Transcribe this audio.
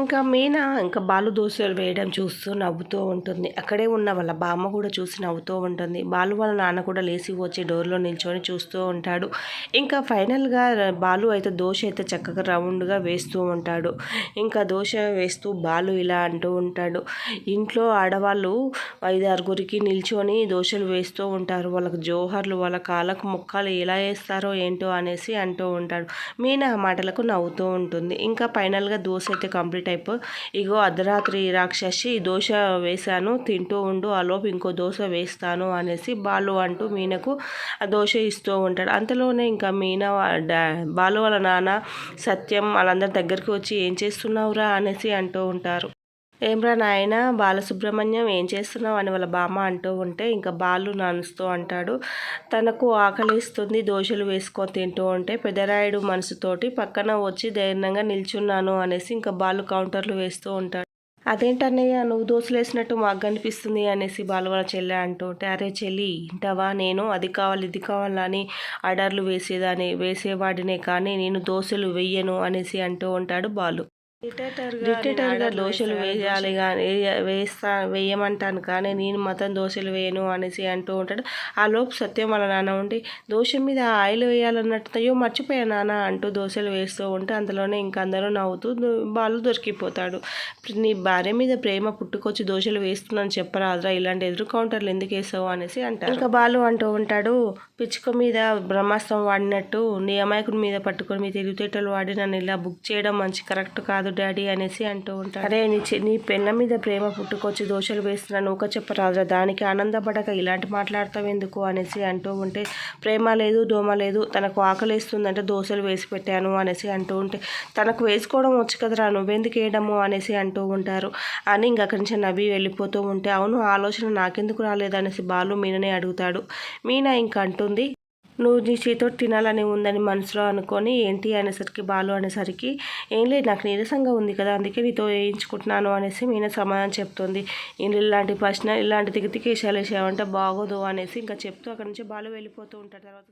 ఇంకా మీనా ఇంకా బాలు దోశలు వేయడం చూస్తూ నవ్వుతూ ఉంటుంది. అక్కడే ఉన్న వాళ్ళ బామ్మ కూడా చూసి నవ్వుతూ ఉంటుంది. బాలు వాళ్ళ నాన్న కూడా లేచి వచ్చి డోర్లో నిల్చొని చూస్తూ ఉంటాడు. ఇంకా ఫైనల్గా బాలు అయితే దోశ అయితే చక్కగా రౌండ్గా వేస్తూ ఉంటాడు. ఇంకా దోశ వేస్తూ బాలు ఇలా అంటూ ఉంటాడు. ఇంట్లో ఆడవాళ్ళు ఐదు ఆరుగురికి నిల్చొని దోశలు వేస్తూ ఉంటారు. వాళ్ళకి జోహర్లు వాళ్ళ కాళ్ళకు ముక్కలు ఎలా వేస్తారో ఏంటో అనేసి అంటూ ఉంటాడు. మీనా ఆ మాటలకు నవ్వుతూ ఉంటుంది. ఇంకా ఫైనల్గా దోశ అయితే కంప్లీట్ టైప్. ఇగో అర్ధరాత్రి రాక్షసి దోశ వేశాను తింటూ ఉండు ఆలోపు ఇంకో దోశ వేస్తాను అనేసి బాలు అంటూ మీనకు ఆ దోశ ఇస్తూ ఉంటాడు. అంతలోనే ఇంకా మీన బాలు వాళ్ళ నాన్న సత్యం వాళ్ళందరి దగ్గరికి వచ్చి ఏం చేస్తున్నావురా? అనేసి అంటూ ఉంటారు. ఏమ్రా నాయన బాలసుబ్రహ్మణ్యం ఏం చేస్తున్నావు అని వాళ్ళ బామ్మ అంటూ ఉంటే ఇంకా బాలు నానుస్తూ అంటాడు. తనకు ఆకలిస్తుంది దోశలు వేసుకొని తింటూ ఉంటే పెదరాయుడు మనసుతోటి పక్కన వచ్చి ధైర్యంగా నిల్చున్నాను అనేసి ఇంకా బాలు కౌంటర్లు వేస్తూ ఉంటాడు. అదేంటన్నయ్య నువ్వు దోశలు వేసినట్టు మాకు కనిపిస్తుంది అనేసి బాలు వాళ్ళ చెల్లె అంటూ అరే చెల్లి ఇంటవా నేను అది కావాలి ఇది కావాలని ఆర్డర్లు వేసేదాన్ని వేసేవాడినే కానీ నేను దోశలు వెయ్యను అనేసి అంటూ ఉంటాడు బాలు. డిక్టేటర్గా దోశలు వేయాలి కానీ వేస్తా వేయమంటాను కానీ నేను మాత్రం దోశలు వేయను అనేసి అంటూ ఉంటాడు. ఆ లోపు సత్యం వాళ్ళ నాన్న ఉండి దోశ మీద ఆయిల్ వేయాలన్నట్టు అయ్యో మర్చిపోయా నాన్న అంటూ దోశలు వేస్తూ ఉంటే అందులోనే ఇంక అందరూ నవ్వుతూ బాలు దొరికిపోతాడు. నీ భార్య మీద ప్రేమ పుట్టుకొచ్చి దోశలు వేస్తున్నాను చెప్పరాదురా ఇలాంటి ఎదురు కౌంటర్లు ఎందుకు వేసావు? అనేసి అంటారు. ఇంకా బాలు అంటూ ఉంటాడు పిచ్చుక మీద బ్రహ్మాస్త్రం వాడినట్టు నీ అమాయకుడి మీద పట్టుకొని మీ తెలివితేటలు వాడి నన్ను ఇలా బుక్ చేయడం మంచి కరెక్ట్ కాదు డాడీ అనేసి అంటూ ఉంటాడు. అరే నీ నీ పెన్న మీద ప్రేమ పుట్టుకొచ్చి దోశలు వేస్తున్నాను ఒక చెప్పరాదురా దానికి ఆనందపడక ఇలాంటి మాట్లాడతావు ఎందుకు అనేసి అంటూ ఉంటే ప్రేమ లేదు దోమ లేదు తనకు ఆకలిస్తుందంటే దోశలు వేసి పెట్టాను అనేసి అంటూ ఉంటే తనకు వేసుకోవడం వచ్చు కదరా నువ్వెందుకు వేయడము అనేసి అంటూ ఉంటారు. అని ఇంక అక్కడి నుంచి నవ్వి వెళ్ళిపోతూ ఉంటే అవును ఆలోచన నాకెందుకు రాలేదు అనేసి బాలు మీననే అడుగుతాడు. మీనా ఇంక అంటుంది నువ్వు నీ చేతితో తినాలని ఉందని మనసులో అనుకొని ఏంటి అనేసరికి బాలు అనేసరికి ఏం లేదు నాకు నీరసంగా ఉంది కదా అందుకే నీతో వేయించుకుంటున్నాను అనేసి మీన సమాధానం చెప్తుంది. ఇలాంటి ప్రశ్న ఇలాంటి తిగితికేసాలు వేసామంటే బాగోదు అనేసి ఇంకా చెప్తూ అక్కడి నుంచి బాలు వెళ్ళిపోతూ ఉంటాడు. తర్వాత